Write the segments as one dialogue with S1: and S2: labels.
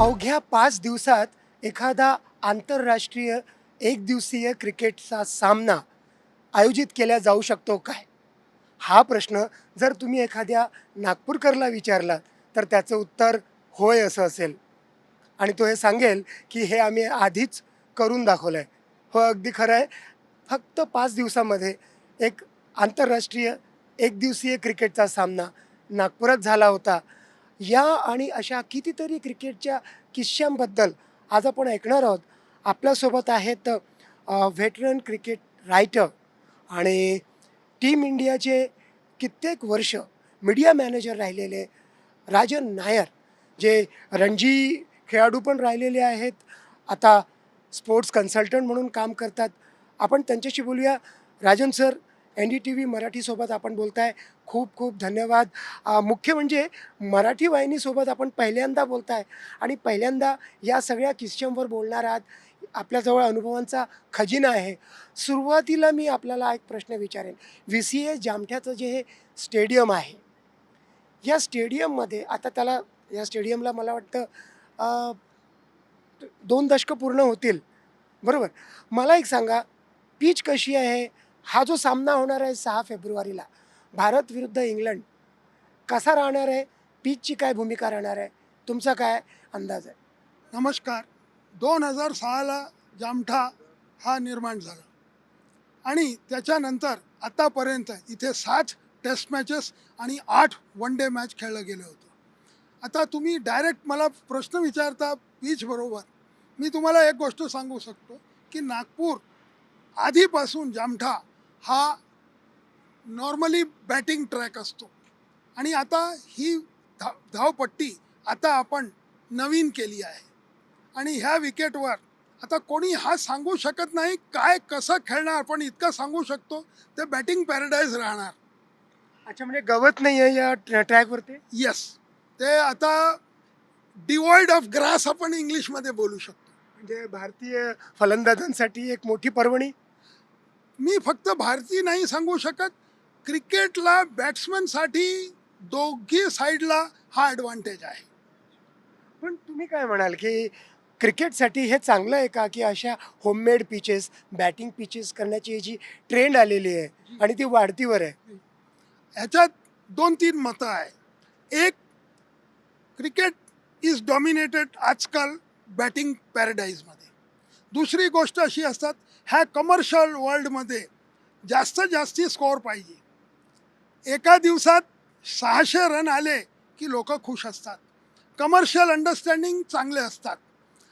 S1: अवघ्या पाच दिवसात एखादा आंतरराष्ट्रीय एकदिवसीय क्रिकेटचा सामना आयोजित केला जाऊ शकतो काय? हा प्रश्न जर तुम्ही एखाद्या नागपूरकरला विचारला तर त्याचं उत्तर होय असं असेल. आणि तो हे सांगेल की हे आम्ही आधीच करून दाखवलं आहे हो अगदी खरं आहे. फक्त पाच दिवसामध्ये एक आंतरराष्ट्रीय एकदिवसीय क्रिकेटचा सामना नागपुरात झाला होता. या आणि अशा कितीतरी क्रिकेटच्या किस्स्यांबद्दल आज आपण ऐकणार आहोत. आपल्यासोबत आहेत व्हेटरन क्रिकेट रायटर आणि टीम इंडियाचे कित्येक वर्ष मीडिया मॅनेजर राहिलेले राजन नायर जे रणजी खेळाडू पण राहिलेले आहेत. आता स्पोर्ट्स कन्सल्टंट म्हणून काम करतात. आपण त्यांच्याशी बोलूया. Rajan sir N D T V मराठीसोबत आपण बोलताय. खूप खूप धन्यवाद. मुख्य म्हणजे मराठी वाहिनीसोबत आपण पहिल्यांदा बोलताय. आणि पहिल्यांदा या सगळ्या किस्स्यांवर बोलणार आहात. आपल्याजवळ अनुभवांचा खजिना आहे. सुरुवातीला मी आपल्याला एक प्रश्न विचारेन. व्ही सी ए जामठ्याचं जे हे स्टेडियम आहे या स्टेडियममध्ये आता त्याला या स्टेडियमला मला वाटतं दोन दशकं पूर्ण होतील. बरोबर? मला एक सांगा पीच कशी आहे? हा जो सामना होणार आहे सहा फेब्रुवारीला भारत विरुद्ध इंग्लंड कसा राहणार आहे? पीचची काय भूमिका राहणार आहे? तुमचा काय अंदाज आहे?
S2: नमस्कार. दोन हजार सहाला जामठा हा निर्माण झाला. आणि त्याच्यानंतर आतापर्यंत इथे सात टेस्ट मॅचेस आणि आठ वन डे मॅच खेळलं गेलं होतं. आता तुम्ही डायरेक्ट मला प्रश्न विचारता पीचबरोबर मी तुम्हाला एक गोष्ट सांगू शकतो की नागपूर आधीपासून जामठा हा नॉर्मली बॅटिंग ट्रॅक असतो. आणि आता ही धा धावपट्टी आता आपण नवीन केली आहे. आणि ह्या विकेटवर आता कोणी हा सांगू शकत नाही काय कसं खेळणार पण इतकं सांगू शकतो ते बॅटिंग पॅराडाईज राहणार.
S1: अच्छा म्हणजे गवत नाही आहे या ट्रॅ- ट्रॅकवरती?
S2: येस ते आता डिवॉइड ऑफ ग्रास आपण इंग्लिशमध्ये बोलू शकतो.
S1: म्हणजे भारतीय फलंदाजांसाठी एक मोठी पर्वणी?
S2: मी फक्त भारतीय नाही सांगू शकत. क्रिकेटला बॅट्समनसाठी दोघी साईडला हा ॲडव्हान्टेज आहे.
S1: पण तुम्ही काय म्हणाल की क्रिकेटसाठी हे चांगलं आहे का? की अशा होममेड पिचेस बॅटिंग पिचेस करण्याची जी ट्रेंड आलेली आहे आणि ती वाढतीवर आहे?
S2: ह्याच्यात दोन तीन मतं आहे एक क्रिकेट इज डॉमिनेटेड आजकाल बॅटिंग पॅराडाईजमध्ये दुसरी गोष्ट अशी असतात ह्या कमर्शियल वर्ल्डमध्ये जास्त जास्ती स्कोअर पाहिजे. एका दिवसात सहाशे रन आले की लोक खुश असतात. कमर्शियल अंडरस्टँडिंग चांगले असतात.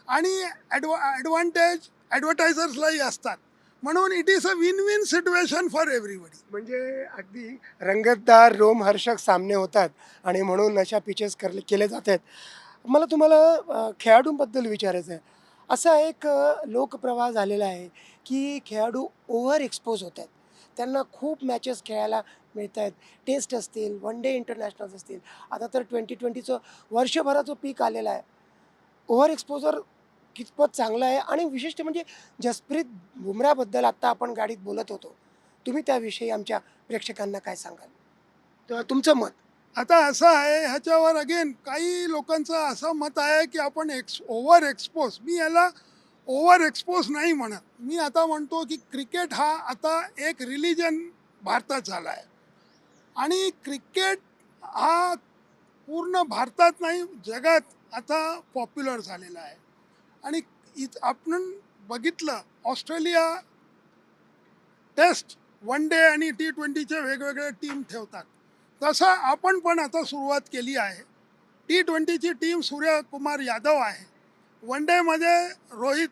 S2: आणि ॲडव ॲडव्हान्टेज ॲडव्हर्टायझर्सलाही असतात. म्हणून it is a win win situation for everybody
S1: म्हणजे अगदी रंगतदार रोमहर्षक सामने होतात आणि म्हणून अशा पिचेस करले केले जात आहेत मला तुम्हाला खेळाडूंबद्दल विचारायचं आहे असा एक लोकप्रवाह झालेला आहे की खेळाडू ओव्हर एक्सपोज होत आहेत. त्यांना खूप मॅचेस खेळायला मिळत आहेत. टेस्ट असतील वन डे इंटरनॅशनल्स असतील. आता तर ट्वेंटी ट्वेंटीचं वर्षभराचं पीक आलेलं आहे. ओव्हर एक्सपोजर कितपत चांगलं आहे आणि विशिष्ट म्हणजे जसप्रीत बुमराबद्दल आत्ता आपण गाडीत बोलत होतो. तुम्ही त्याविषयी आमच्या प्रेक्षकांना काय सांगाल? तर तुमचं मत?
S2: आता असं आहे ह्याच्यावर अगेन काही लोकांचं असं मत आहे की आपण एक्स ओव्हर एक्सपोज मी याला ओव्हर एक्सपोज नाही म्हणत. मी आता म्हणतो की क्रिकेट हा आता एक रिलिजन भारतात झाला आहे. आणि क्रिकेट हा पूर्ण भारतात नाही जगात आता पॉप्युलर झालेला आहे. आणि इत आपण बघितलं ऑस्ट्रेलिया टेस्ट वन डे आणि टी ट्वेंटीचे वेगवेगळे टीम ठेवतात. तसं आपण पण आता सुरुवात केली आहे. टी ट्वेंटीची टीम सूर्यकुमार यादव आहे. वन डेमध्ये रोहित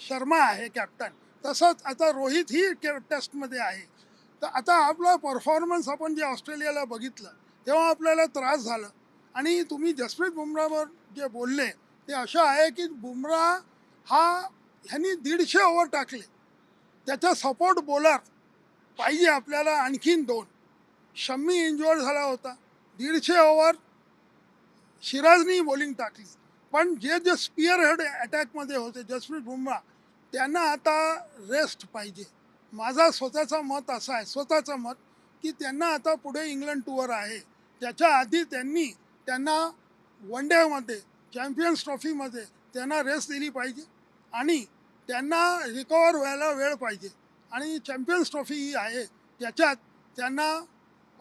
S2: शर्मा आहे कॅप्टन तसंच आता रोहित ही टेस्टमध्ये आहे. तर आता आपला परफॉर्मन्स आपण जे ऑस्ट्रेलियाला बघितलं तेव्हा आपल्याला त्रास झाला. आणि तुम्ही जसप्रीत बुमरावर जे बोलले ते असं आहे की बुमरा हा ह्यांनी दीडशे ओव्हर टाकले. त्याचा सपोर्ट बॉलर पाहिजे आपल्याला आणखीन दोन. शम्मी इंजोर्ड झाला होता. दीडशे ओव्हर सिराजनी बॉलिंग टाकली. पण जे जे स्पियर हेड अटॅकमध्ये होते जसप्रीत बुमरा त्यांना आता रेस्ट पाहिजे. माझा स्वतःचा मत असा आहे स्वतःचं मत की त्यांना आता पुढे इंग्लंड टूर आहे. त्याच्या आधी त्यांनी त्यांना वन डेमध्ये चॅम्पियन्स ट्रॉफीमध्ये त्यांना रेस्ट दिली पाहिजे आणि त्यांना रिकवर व्हायला वेळ पाहिजे. आणि चॅम्पियन्स ट्रॉफी ही आहे त्याच्यात त्यांना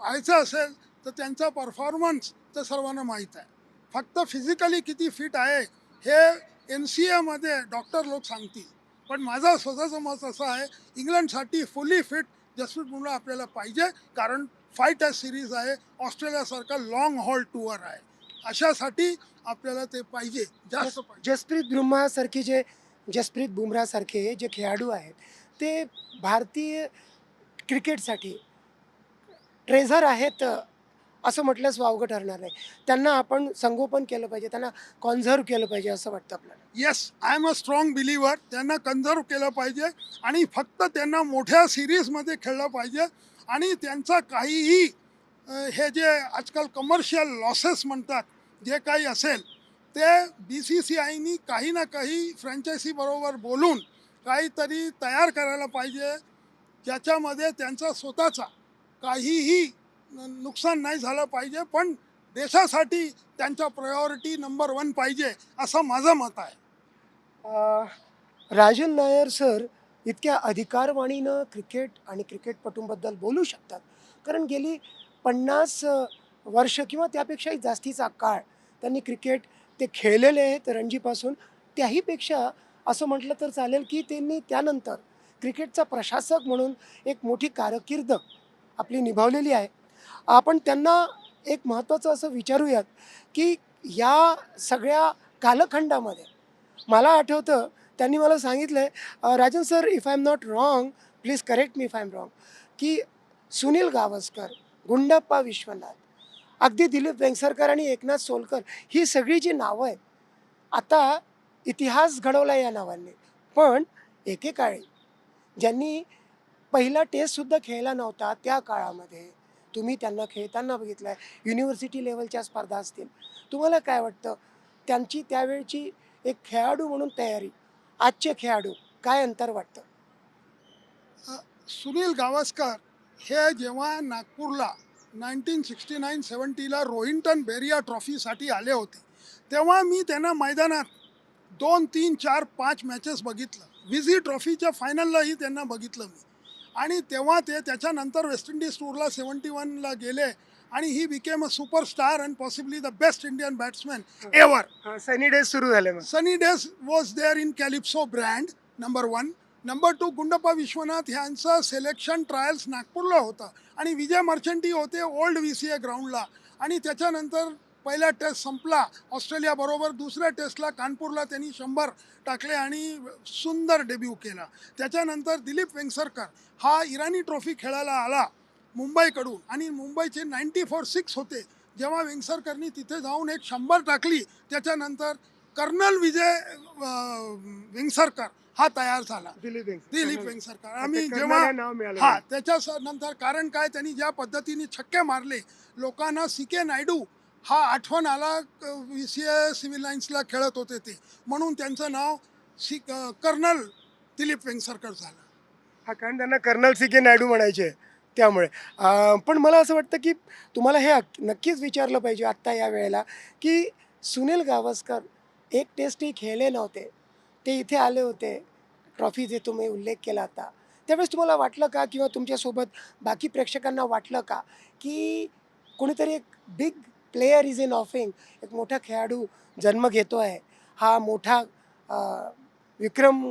S2: व्हायचं असेल तर त्यांचा परफॉर्मन्स तर सर्वांना माहीत आहे. फक्त फिजिकली किती फिट आहे हे एन सी एमध्ये डॉक्टर लोक सांगतील. पण माझं स्वतःचं मत असं आहे इंग्लंडसाठी फुली फिट जसप्रीत बुमराह आपल्याला पाहिजे कारण फाय टेस्ट सिरीज आहे ऑस्ट्रेलियासारखा लॉंग हॉल टूअर आहे. अशासाठी आपल्याला ते पाहिजे जास्त
S1: जसप्रीत बुमराहसारखे जे जसप्रीत बुमराहसारखे जे खेळाडू आहेत ते भारतीय क्रिकेटसाठी ट्रेझर आहेत असं म्हटल्यास वावगं ठरणार नाही. त्यांना आपण संगोपन केलं पाहिजे त्यांना कॉन्झर्व केलं पाहिजे असं वाटतं आपल्याला.
S2: Yes I am a strong believer त्यांना कन्झर्व केलं पाहिजे आणि फक्त त्यांना मोठ्या सिरीजमध्ये खेळलं पाहिजे आणि त्यांचा काहीही हे जे आजकाल कमर्शियल लॉसेस म्हणतात जे काही असेल ते बी सी सी आयनी काही ना काही फ्रँचायसीबरोबर बोलून काहीतरी तयार करायला पाहिजे ज्याच्यामध्ये त्यांचा स्वतःचा काहीही नुकसान नाही झालं पाहिजे पण देशासाठी त्यांच्या प्रायोरिटी नंबर वन पाहिजे असं माझं मत आहे.
S1: राजन नायर सर इतक्या अधिकारवाणीनं क्रिकेट आणि क्रिकेटपटूंबद्दल बोलू शकतात. कारण गेली पन्नास वर्ष किंवा त्यापेक्षाही जास्तीचा काळ त्यांनी क्रिकेट ते खेळलेले आहेत रणजीपासून त्याहीपेक्षा असं म्हटलं तर चालेल की त्यांनी त्यानंतर क्रिकेटचा प्रशासक म्हणून एक मोठी कारकीर्द आपली निभावलेली आहे. आपण त्यांना एक महत्त्वाचं असं विचारूयात की या सगळ्या कालखंडामध्ये मला आठवतं त्यांनी मला सांगितलं आहे Rajan sir if I am not wrong please correct me if I am wrong की सुनील गावस्कर गुंडप्पा विश्वनाथ अगदी दिलीप वेंगसरकर आणि एकनाथ सोलकर ही सगळी जी नावं आहेत आता इतिहास घडवला या नावांनी. पण एकेकाळी ज्यांनी पहिला टेस्टसुद्धा खेळला नव्हता त्या काळामध्ये. तुम्ही त्यांना खेळताना बघितलं आहे युनिव्हर्सिटी लेवलच्या स्पर्धा असतील. तुम्हाला काय वाटतं? त्यांची त्यावेळची एक खेळाडू म्हणून तयारी. आजचे खेळाडू काय अंतर वाटतं?
S2: सुनील गावस्कर हे जेव्हा नागपूरला नाईन्टीन सिक्स्टी नाईन सेवन्टीला रोहिंटन बेरिया ट्रॉफीसाठी आले होते तेव्हा मी त्यांना मैदानात दोन तीन चार पाच मॅचेस बघितलं. विझी ट्रॉफीच्या फायनललाही त्यांना बघितलं मी. आणि तेव्हा ते त्याच्यानंतर वेस्ट इंडिज टूरला सेवन्टी वनला गेले आणि he became a superstar and possibly the best Indian batsman ever
S1: sunny days सुरू झाले मग.
S2: Sunny days was there in calypso brand number one number two Gundappa Vishwanath ह्यांचं सिलेक्शन ट्रायल्स नागपूरला होतं. आणि विजय मर्चंटी होते ओल्ड व्ही सी ए ग्राउंडला आणि त्याच्यानंतर पहिला टेस्ट संपला. ऑस्ट्रेलियाबरोबर दुसऱ्या टेस्टला कानपूरला त्यांनी शंभर टाकले आणि सुंदर डेब्यू केला. त्याच्यानंतर दिलीप वेंगसरकर हा इराणी ट्रॉफी खेळायला आला मुंबईकडून. आणि मुंबईचे नाईन्टी फोर सिक्स होते. जेव्हा वेंगसरकरनी तिथे जाऊन एक शंभर टाकली त्याच्यानंतर कर्नल विजय वेंगसरकर हा तयार झाला.
S1: दिलीप
S2: दिलीप वेंगसरकर. आम्ही जेव्हा
S1: हे
S2: त्याच्या नंतर कारण काय? त्यांनी ज्या पद्धतीने छक्के मारले लोकांना सी के नायडू हा आठवण आला वी सी ए सिव्हिल लाईन्सला खेळत होते ते. म्हणून त्यांचं नाव सी कर्नल दिलीप वेंगसरकर झालं.
S1: हा कारण त्यांना कर्नल सी के नायडू म्हणायचे त्यामुळे. पण मला असं वाटतं की तुम्हाला हे नक्कीच विचारलं पाहिजे आत्ता या वेळेला की सुनील गावस्कर एक टेस्टही खेळले नव्हते. ते इथे आले होते. ट्रॉफी जे तुम्ही उल्लेख केला होता त्यावेळेस तुम्हाला वाटलं का किंवा तुमच्यासोबत बाकी प्रेक्षकांना वाटलं का की कोणीतरी एक big player is in offing एक मोठा खेळाडू जन्म घेतो आहे. हा मोठा विक्रम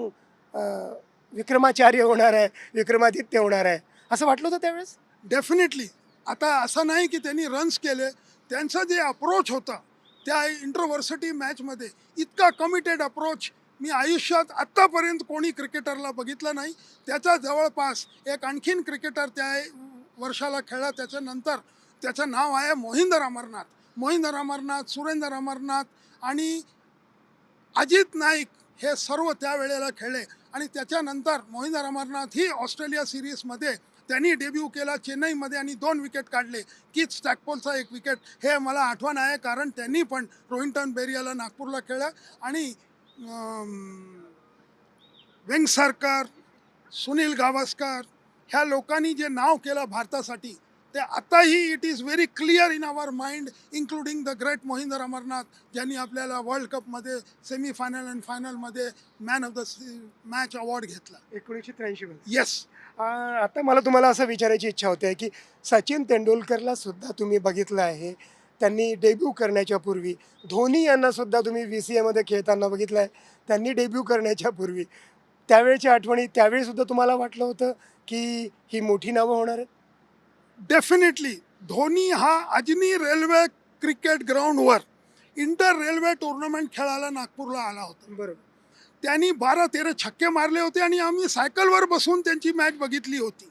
S1: विक्रमाचार्य होणार आहे विक्रमादित्य होणार आहे. असं वाटलं होतं त्यावेळेस?
S2: डेफिनेटली आता असं नाही की त्यांनी रन्स केले. त्यांचं जे अप्रोच होता त्या इंटरव्हर्सिटी मॅचमध्ये इतका कमिटेड अप्रोच मी आयुष्यात आत्तापर्यंत कोणी क्रिकेटरला बघितलं नाही. त्याचा जवळपास एक आणखीन क्रिकेटर त्या वर्षाला खेळला. त्याच्यानंतर त्याचं नाव आहे मोहिंदर अमरनाथ. मोहिंदर अमरनाथ सुरेंदर अमरनाथ आणि अजित नाईक हे सर्व त्या वेळेला खेळले. आणि त्याच्यानंतर मोहिंदर अमरनाथ ही ऑस्ट्रेलिया सिरीजमध्ये त्यांनी डेब्यू केला चेन्नईमध्ये आणि दोन विकेट काढले. किच स्टॅकपोलचा एक विकेट हे मला आठवण आहे कारण त्यांनी पण रोहिंटन बेरियाला नागपूरला खेळलं. आणि वेंगसरकर सुनील गावस्कर ह्या लोकांनी जे नाव केलं भारतासाठी ते आताही it is very clear in our mind including the great Mohinder Amarnath ज्यांनी आपल्याला वर्ल्ड कपमध्ये सेमीफायनल अँड फायनलमध्ये man of the match award घेतला.
S1: एकोणीसशे त्र्याऐंशी
S2: येस
S1: आता मला तुम्हाला असं विचारायची इच्छा होते की सचिन तेंडुलकरला सुद्धा तुम्ही बघितलं आहे. त्यांनी डेब्यू करण्याच्या पूर्वी धोनी यांना सुद्धा तुम्ही व्ही सी एमध्ये खेळताना बघितलं आहे त्यांनी डेब्यू करण्याच्या पूर्वी. त्यावेळेच्या आठवणी त्यावेळी सुद्धा तुम्हाला वाटलं होतं की ही मोठी नावं होणार आहेत?
S2: डेफिनेटली धोनी हा अजनी रेल्वे क्रिकेट ग्राउंडवर इंटर रेल्वे टुर्नामेंट खेळायला नागपूरला आला होता.
S1: बरोबर.
S2: त्यांनी बारा तेरा छक्के मारले होते आणि आम्ही सायकलवर बसून त्यांची मॅच बघितली होती.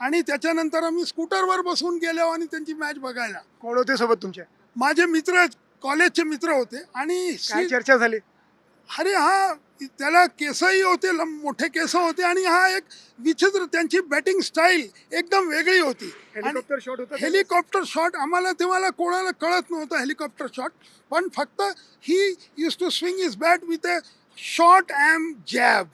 S2: आणि त्याच्यानंतर आम्ही स्कूटरवर बसून गेलो आणि त्यांची मॅच बघायला.
S1: कोण होते सोबत तुमच्या
S2: माझे मित्र कॉलेजचे मित्र होते आणि
S1: काय चर्चा झाली?
S2: अरे हा त्याला केसही होते मोठे केस होते आणि हा एक विचित्र त्यांची बॅटिंग स्टाईल एकदम वेगळी होती.
S1: हेलिकॉप्टर शॉट होता
S2: हेलिकॉप्टर शॉट आम्हाला तेव्हा कोणाला कळत नव्हतं हेलिकॉप्टर शॉट पण फक्त he used to swing his bat with a short arm jab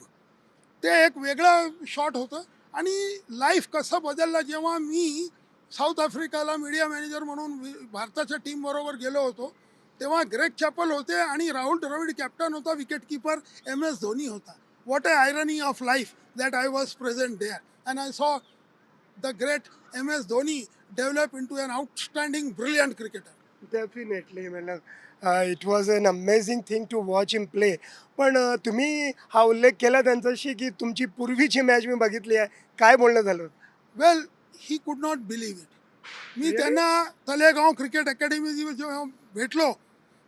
S2: ते एक वेगळं शॉट होतं. आणि लाईफ कसा बदलला जेव्हा मी साऊथ आफ्रिकाला मीडिया मॅनेजर म्हणून भारताच्या टीमबरोबर गेलो होतो तेव्हा ग्रेग चॅपल होते आणि राहुल द्रविड कॅप्टन होता wicket keeper M S Dhoni होता what a irony of life that I was present there and I saw the great MS Dhoni develop into an outstanding, brilliant cricketer.
S1: Definitely म्हणलं it was an amazing thing to watch in play पण तुम्ही हा उल्लेख केला त्यांच्याशी की तुमची पूर्वीची मॅच मी बघितली आहे काय बोलणं झालं?
S2: Well, he could not believe it. मी? त्यांना तलेगाव क्रिकेट अकॅडमी जेव्हा भेटलो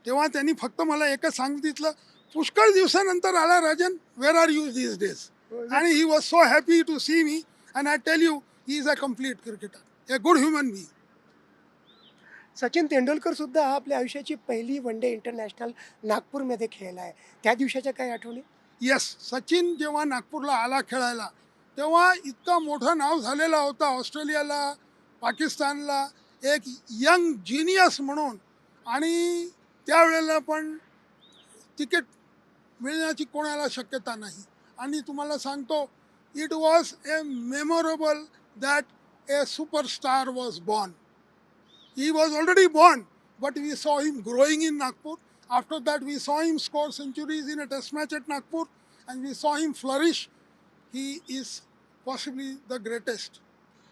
S2: तेव्हा त्यांनी फक्त मला एकच सांगितलं पुष्कळ दिवसानंतर आला Rajan where are you these days आणि he was so happy to see me and I tell you he is a complete cricketer a good human बी
S1: सचिन तेंडुलकर सुद्धा आपल्या आयुष्याची पहिली वन डे इंटरनॅशनल नागपूरमध्ये खेळला आहे. त्या दिवसाच्या काय आठवणी?
S2: येस सचिन जेव्हा नागपूरला आला खेळायला तेव्हा इतका मोठं नाव झालेला होता ऑस्ट्रेलियाला पाकिस्तानला एक यंग जिनियस म्हणून आणि त्यावेळेला पण तिकीट मिळण्याची कोणाला शक्यता नाही. आणि तुम्हाला सांगतो it was a memorable that a superstar was born he was already born but we saw him growing in Nagpur after that we saw him score centuries in a test match at Nagpur and we saw him flourish he is possibly the greatest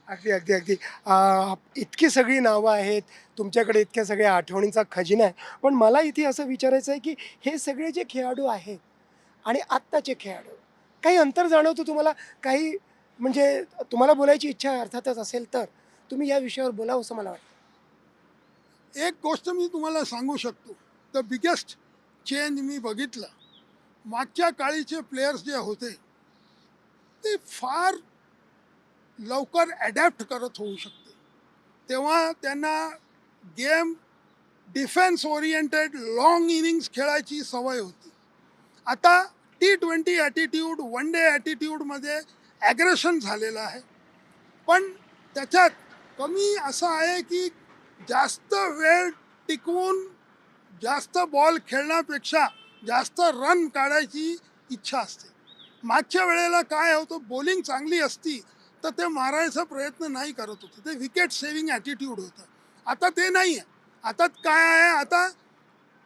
S1: अगदी अगदी अगदी. आ, इतकी सगळी नावं आहेत. तुमच्याकडे इतक्या सगळ्या आठवणींचा खजिना आहे. पण मला इथे असं विचारायचं आहे की हे सगळे जे खेळाडू आहेत आणि आत्ताचे खेळाडू काही अंतर जाणवतो तुम्हाला? काही म्हणजे तुम्हाला बोलायची इच्छा अर्थातच असेल तर तुम्ही या विषयावर बोलावं असं मला वाटतं.
S2: एक गोष्ट मी तुम्हाला सांगू शकतो. द बिगेस्ट चेंज मी बघितलं. मागच्या काळीचे प्लेयर्स जे होते ते फार लवकर ॲडॅप्ट करत होऊ शकते. तेव्हा त्यांना game defence oriented long innings खेळायची सवय होती. आता T twenty attitude one day ॲटिट्यूडमध्ये aggression झालेलं आहे. पण त्याच्यात कमी असं आहे की जास्त वेळ टिकवून जास्त बॉल खेळण्यापेक्षा जास्त रन काढायची इच्छा असते. मागच्या वेळेला काय होतं बॉलिंग चांगली असती तर ते मारायचा प्रयत्न नाही करत होते. ते विकेट सेविंग ॲटिट्यूड होतं. आता ते नाही आहे आता काय आहे? आता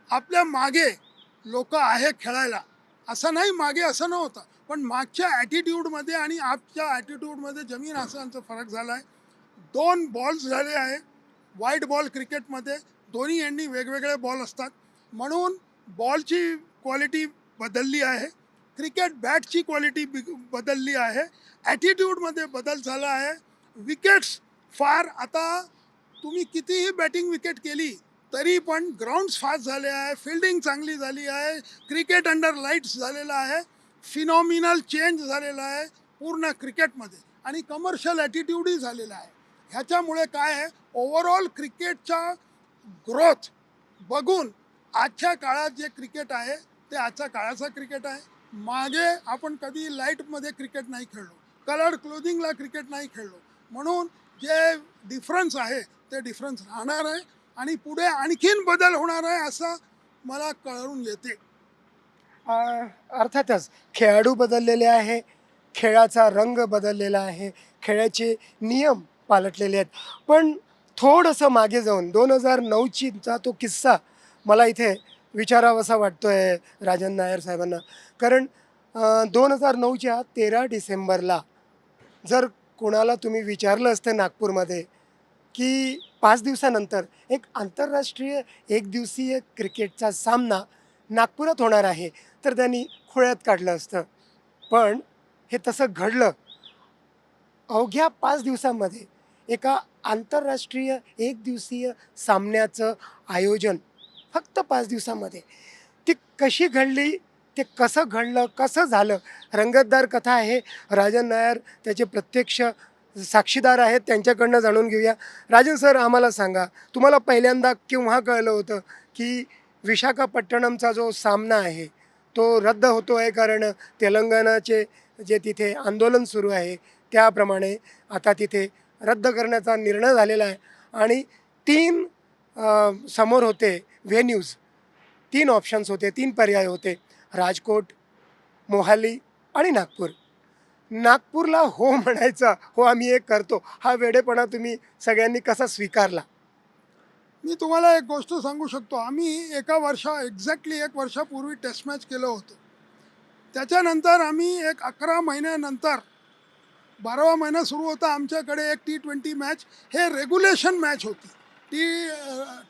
S2: आपल्या मागे लोक आहे खेळायला. असं नाही मागे असं नव्हतं. पण मागच्या ॲटिट्यूडमध्ये आणि आजच्या ॲटिट्यूडमध्ये जमीन आसमानचा फरक झाला आहे दोन बॉल्स झाले आहे. वाईट बॉल क्रिकेटमध्ये दोन्ही यांनी वेगवेगळे बॉल असतात. म्हणून बॉलची क्वालिटी बदलली आहे. क्रिकेट बॅटची क्वालिटी बदलली आहे. ॲटिट्यूडमध्ये बदल झाला आहे. विकेट्स फार आता तुम्ही कितीही बॅटिंग विकेट केली तरी पण ग्राउंड्स फास्ट झाले आहे. फिल्डिंग चांगली झाली आहे. क्रिकेट अंडर लाईट्स झालेलं आहे. फिनॉमिनल चेंज झालेला आहे पूर्ण क्रिकेटमध्ये आणि कमर्शियल ॲटिट्यूडही झालेला आहे. ह्याच्यामुळे काय आहे? ओव्हरऑल क्रिकेटचा ग्रोथ बघून आजच्या काळात जे क्रिकेट आहे ते आजच्या काळाचा क्रिकेट आहे. मागे आपण कधी लाईटमध्ये क्रिकेट नाही खेळलो. कलर्ड क्लोदिंगला क्रिकेट नाही खेळलो. म्हणून जे डिफरन्स आहे ते डिफरन्स राहणार आहे आणि पुढे आणखीन बदल होणार आहे असं मला कळून येते.
S1: अर्थातच खेळाडू बदललेले आहे खेळाचा रंग बदललेला आहे खेळाचे नियम पालटलेले आहेत. पण थोडंसं मागे जाऊन दोन हजार नऊचीचा तो किस्सा मला इथे विचारावासा वाटतो आहे राजन नायर साहेबांना. कारण दोन हजार नऊच्या तेरा डिसेंबरला जर कोणाला तुम्ही विचारलं असतं नागपूरमध्ये की पाच दिवसानंतर एक आंतरराष्ट्रीय एकदिवसीय क्रिकेटचा सामना नागपुरात होणार आहे तर त्यांनी खोळ्यात काढलं असतं. पण हे तसं घडलं. अवघ्या पाच दिवसामध्ये एका आंतरराष्ट्रीय एकदिवसीय सामन्याचं आयोजन फक्त पाच दिवसामध्ये. ती कशी घडली ते कसं घडलं कसं झालं रंगतदार कथा आहे. राजन नायर त्याचे प्रत्यक्ष साक्षीदार आहेत त्यांच्याकडनं जाणून घेऊया. राजन सर आम्हाला सांगा तुम्हाला पहिल्यांदा केव्हा कळलं होतं की विशाखापट्टणमचा जो सामना आहे तो रद्द होतो आहे कारण तेलंगणाचे जे तिथे आंदोलन सुरू आहे त्याप्रमाणे आता तिथे रद्द करण्याचा निर्णय झालेला आहे. आणि तीन समोर होते व्हेन्यूज तीन ऑप्शन्स होते तीन पर्याय होते. राजकोट मोहाली आणि नागपूर. नागपूरला हो म्हणायचा हो आम्ही एक करतो. हा वेडेपणा तुम्ही सगळ्यांनी कसा स्वीकारला?
S2: मी तुम्हाला एक गोष्ट सांगू शकतो. आम्ही एका वर्षा एक्झॅक्टली एक वर्षापूर्वी टेस्ट मॅच केलं होतं. त्याच्यानंतर आम्ही एक अकरा महिन्यानंतर बारावा महिना सुरू होता आमच्याकडे एक टी ट्वेंटी मॅच हे रेग्युलेशन मॅच होती. ती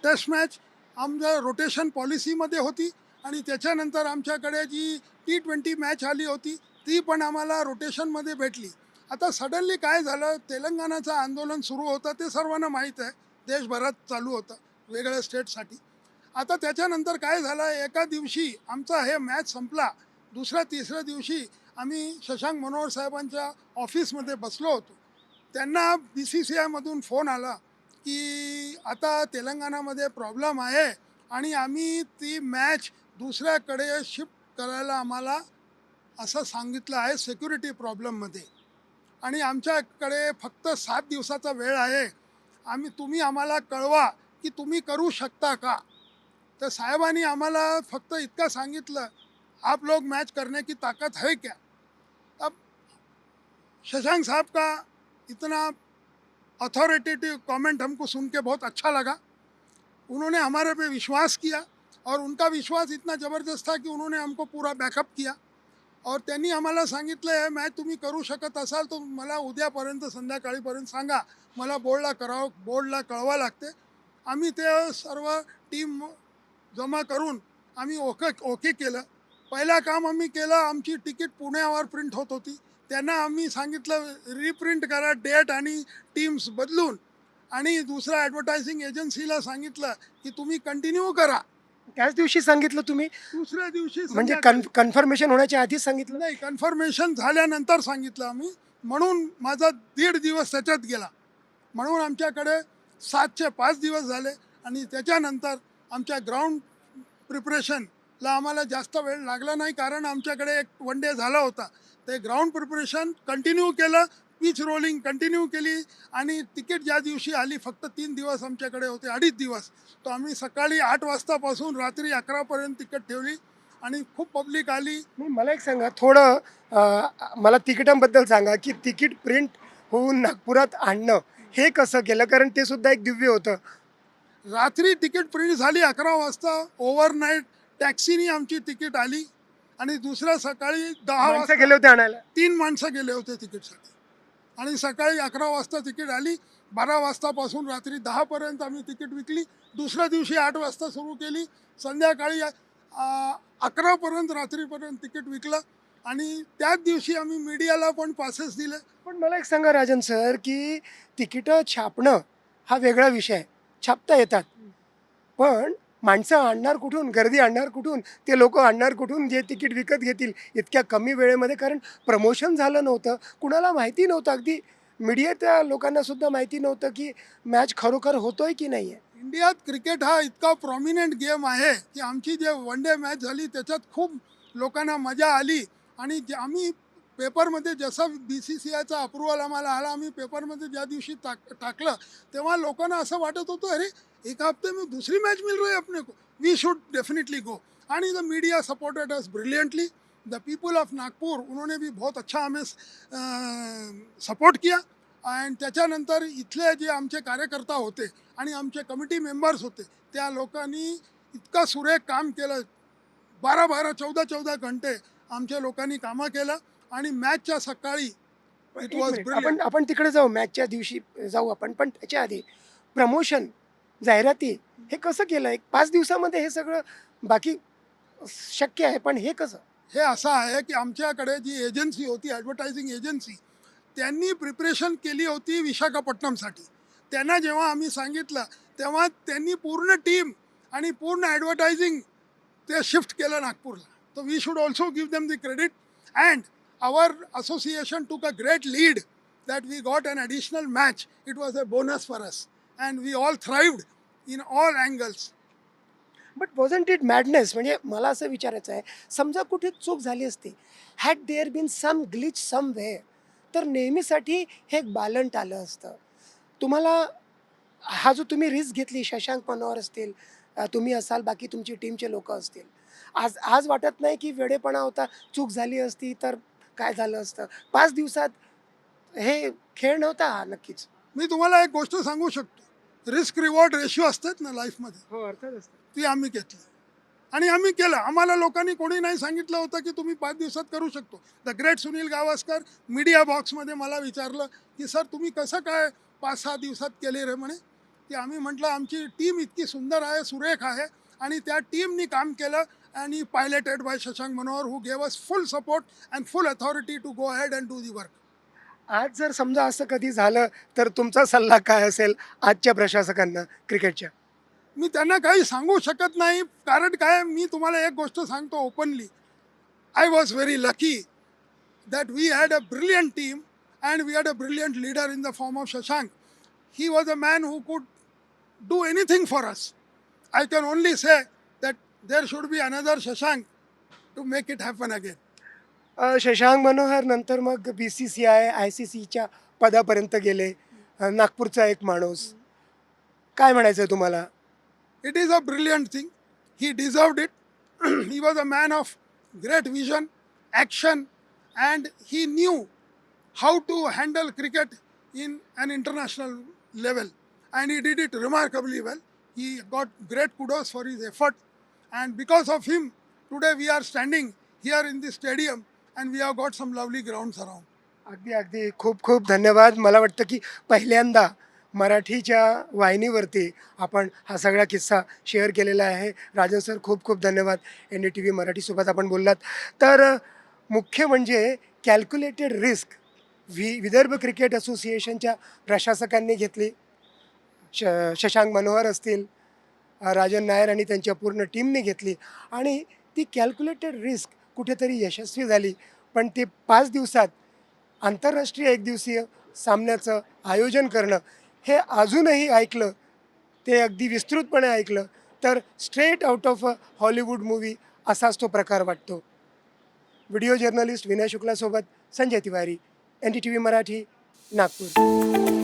S2: टेस्ट मॅच आमच्या रोटेशन पॉलिसीमध्ये होती आणि त्याच्यानंतर आमच्याकडे जी टी ट्वेंटी मॅच आली होती ती पण आम्हाला रोटेशनमध्ये भेटली. आता सडनली काय झालं तेलंगणाचं आंदोलन सुरू होतं ते सर्वांना माहीत आहे. देशभरात चालू होतं वेगळ्या स्टेटसाठी आता त्याच्यानंतर काय झालं एका दिवशी आमचा हे मॅच संपला. दुसऱ्या तिसऱ्या दिवशी आम्ही शशांक मनोहर साहेबांच्या ऑफिसमध्ये बसलो होतो. त्यांना बी सी सी आयमधून फोन आला. की आता तेलंगणामध्ये प्रॉब्लेम आहे आणि आम्ही ती मॅच दुसऱ्याकडे शिफ्ट करायला आम्हाला असं सांगितलं आहे सिक्युरिटी प्रॉब्लेममध्ये आणि आमच्याकडे फक्त सात दिवसाचा वेळ आहे. आम्ही तुम्ही आम्हाला कळवा की तुम्ही करू शकता का? तर साहेबांनी आम्हाला फक्त इतकं सांगितलं आप लोग मैच करने की ताकत है क्या? अब शशांक साहब का इतना अथॉरिटेटिव कमेंट हमको सुन के बहुत अच्छा लगा। उन्होंने हमारे पे विश्वास किया और उनका विश्वास इतना ज़बरदस्त था की उन्होंने हमको पूरा बॅकअप किया। और त्यांनी आम्हाला सांगितलं आहे मॅच तुम्ही करू शकत असाल तर मला उद्यापर्यंत संध्याकाळीपर्यंत सांगा. मला बोर्डला करावं बोर्डला कळवा लागते. आम्ही ते सर्व टीम जमा करून आम्ही ओके ओके केलं. पहिलं काम आम्ही केलं आमची तिकीट पुण्यावर प्रिंट होत होती. त्यांना आम्ही सांगितलं रिप्रिंट करा डेट आणि टीम्स बदलून. आणि दुसऱ्या ॲडव्हर्टायझिंग एजन्सीला सांगितलं की तुम्ही कंटिन्यू करा.
S1: त्याच दिवशी सांगितलं तुम्ही?
S2: दुसऱ्या दिवशी
S1: म्हणजे कन्फर्मेशन होण्याच्या आधीच सांगितलं?
S2: नाही कन्फर्मेशन झाल्यानंतर सांगितलं आम्ही. म्हणून माझा दीड दिवस त्याच्यात गेला. म्हणून आमच्याकडे सातचे पाच दिवस झाले आणि त्याच्यानंतर आमच्या ग्राउंड प्रिपरेशनला आम्हाला जास्त वेळ लागला नाही कारण आमच्याकडे एक वन डे झाला होता. ते ग्राउंड प्रिपरेशन कंटिन्यू केलं पिच रोलिंग कंटिन्यू केली आणि तिकीट ज्या दिवशी आली फक्त तीन दिवस आमच्याकडे होते अडीच दिवस. तो आम्ही सकाळी आठ वाजतापासून रात्री अकरापर्यंत तिकीट ठेवली आणि खूप पब्लिक आली.
S1: मला एक सांगा थोडं मला तिकिटांबद्दल सांगा की तिकीट प्रिंट होऊन नागपुरात आणणं हे कसं केलं? कारण ते सुद्धा एक दिव्य होतं.
S2: रात्री तिकीट प्रिंट झाली अकरा वाजता ओव्हरनाईट टॅक्सीनी आमची तिकीट आली. आणि दुसऱ्या सकाळी दहा वाजता
S1: गेले होते आणायला.
S2: तीन माणसं गेले होते तिकीटसाठी. आणि सकाळी अकरा वाजता तिकीट आली. बारा वाजतापासून रात्री दहापर्यंत आम्ही तिकीट विकली. दुसऱ्या दिवशी आठ वाजता सुरू केली. संध्याकाळी अकरापर्यंत रात्रीपर्यंत तिकीट विकलं. आणि त्याच दिवशी आम्ही मीडियाला पण पासेस दिले.
S1: पण मला एक सांगा राजन सर की तिकीटं छापणं हा वेगळा विषय आहे. छापता येतात. पण माणसं आणणार कुठून गर्दी आणणार कुठून ते लोक आणणार कुठून जे तिकीट विकत घेतील इतक्या कमी वेळेमध्ये? कारण प्रमोशन झालं नव्हतं. कुणाला माहिती नव्हतं. अगदी मीडियाच्या लोकांनासुद्धा माहिती नव्हतं की मॅच खरोखर होतोय की नाही आहे
S2: इंडियात क्रिकेट हा इतका प्रॉमिनंट गेम आहे की आमची जे वन डे मॅच झाली त्याच्यात खूप लोकांना मजा आली. आणि जे आम्ही पेपरमध्ये जसं बी सी सी आयचा अप्रुव्हल आम्हाला आला आम्ही पेपरमध्ये ज्या दिवशी टाक टाकलं तेव्हा लोकांना असं वाटत होतं अरे एक हफ्ते में दूसरी मैच मिल रही है अपने को। वी शुड डेफिनेटली गो आणि the media supported us brilliantly the people of Nagpur उन्होंने भी बहुत अच्छा हमें सपोर्ट किया। आणि त्याच्यानंतर इथले जे आमचे कार्यकर्ता होते आणि आमचे कमिटी मेंबर्स होते त्या लोकांनी इतकं सुरेख काम केलं. बारा बारा चौदा चौदा घंटे आमच्या लोकांनी कामं केलं. आणि मॅचच्या सकाळी इट वॉज
S1: आपण आपण तिकडे जाऊ मॅचच्या दिवशी जाऊ आपण. पण त्याच्या आधी प्रमोशन जाहिराती हे कसं केलं? एक पाच दिवसामध्ये हे सगळं बाकी शक्य आहे पण हे कसं?
S2: हे असं आहे की आमच्याकडे जी एजन्सी होती ॲडव्हर्टायझिंग एजन्सी त्यांनी प्रिपरेशन केली होती विशाखापट्टणमसाठी. त्यांना जेव्हा आम्ही सांगितलं तेव्हा त्यांनी पूर्ण टीम आणि पूर्ण ॲडव्हर्टायझिंग ते शिफ्ट केलं नागपूरला. तर we should also give them the credit and our association took a great lead that we got an additional match it was a bonus for us and we all thrived in all angles
S1: but wasn't it madness म्हणजे मला असं विचारायचं आहे समजा कुठे चूक झाली असती had there been some glitch some way तर नेहमीसाठी हे एक बालंट आलं असतं तुम्हाला हा जो तुम्ही रिस्क घेतली शशांक मनोहर असतील तुम्ही असाल बाकी तुमची टीमचे लोक असतील आज आज वाटत नाही की वेडेपणा होता चूक झाली असती तर काय झालं असतं पाच दिवसात हे खेळ नव्हता हा नक्कीच
S2: मी तुम्हाला एक गोष्ट सांगू शकतो रिस्क रिवॉर्ड रेशिओ असतात ना लाईफमध्ये
S1: हो अर्थात असतं.
S2: ती आम्ही घेतली. आणि आम्ही केलं. आम्हाला लोकांनी कोणी नाही सांगितलं होतं की तुम्ही पाच दिवसात करू शकतो. The great Sunil Gavaskar media बॉक्समध्ये मला विचारलं की सर तुम्ही कसं काय पाच सहा दिवसात केले रे म्हणे? की आम्ही म्हटलं आमची टीम इतकी सुंदर आहे सुरेख आहे आणि त्या टीमनी काम केलं आणि piloted by Shashank Manohar who gave us full support and full authority to go ahead and do the work
S1: आज जर समजा असं कधी झालं तर तुमचा सल्ला काय असेल आजच्या प्रशासकांना क्रिकेटच्या?
S2: मी त्यांना काही सांगू शकत नाही. कारण काय मी तुम्हाला एक गोष्ट सांगतो openly I was very lucky that we had a brilliant team and we had a brilliant leader in the form of Shashank he was a man who could do anything for us I can only say that there should be another Shashank to make it happen again
S1: Shashank Manohar नंतर मग B C C I I C C पदापर्यंत गेले. नागपूरचा एक माणूस. काय म्हणायचं आहे तुम्हाला?
S2: It is a brilliant thing he deserved it he was a man of great vision action and he knew how to handle cricket in an international level and he did it remarkably well he got great kudos for his effort and because of him today we are standing here in this stadium and we have got some lovely grounds around
S1: अगदी अगदी. खूप खूप धन्यवाद. मला वाटतं की पहिल्यांदा मराठीच्या वाहिनीवरती आपण हा सगळा किस्सा शेअर केलेला आहे. राजन सर खूप खूप धन्यवाद. एन डी टी व्ही मराठीसोबत आपण बोललात. तर मुख्य म्हणजे कॅल्क्युलेटेड रिस्क वि विदर्भ क्रिकेट असोसिएशनच्या प्रशासकांनी घेतली. श शशांक मनोहर असतील राजन नायर आणि त्यांच्या पूर्ण टीमने घेतली. आणि ती कॅल्क्युलेटेड रिस्क कुठेतरी यशस्वी झाली. पण ते पाच दिवसात आंतरराष्ट्रीय एकदिवसीय सामन्याचं आयोजन करणं हे अजूनही ऐकलं ते अगदी विस्तृतपणे ऐकलं तर straight out of a Hollywood movie असाच तो प्रकार वाटतो. Video journalist Vinay शुक्लासोबत Sanjay Tiwari N D T V Marathi Nagpur.